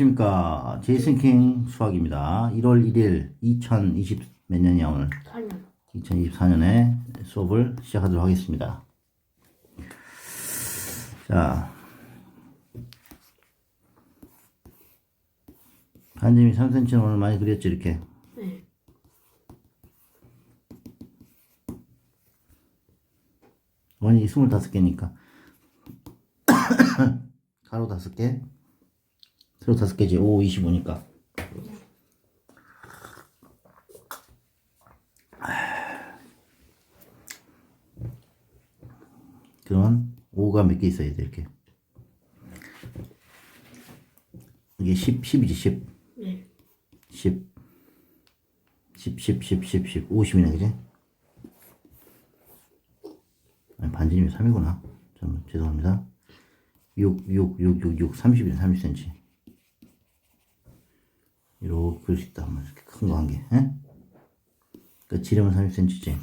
안녕하십니까. 제이슨 킹 수학입니다. 1월 1일 2020 몇 년이야 오늘? 4년. 2024년에 수업을 시작하도록 하겠습니다. 자. 한지미 3cm는 오늘 많이 그렸지 이렇게. 네. 원이 25개니까. 가로 5개. 세로 5개지. 5, 25니까. 그러면 5가 몇 개 있어야 돼, 이렇게. 이게 10, 10이지, 10. 네. 10. 10, 10, 10, 10, 10. 50이네, 그지? 아니, 반지름이 3이구나. 잠깐, 죄송합니다. 6, 6, 6, 6, 6, 30이네, 30cm. 이렇게 그릴 수 있다. 이렇게 큰 거 한 개, 에? 그 지름은 30cm지.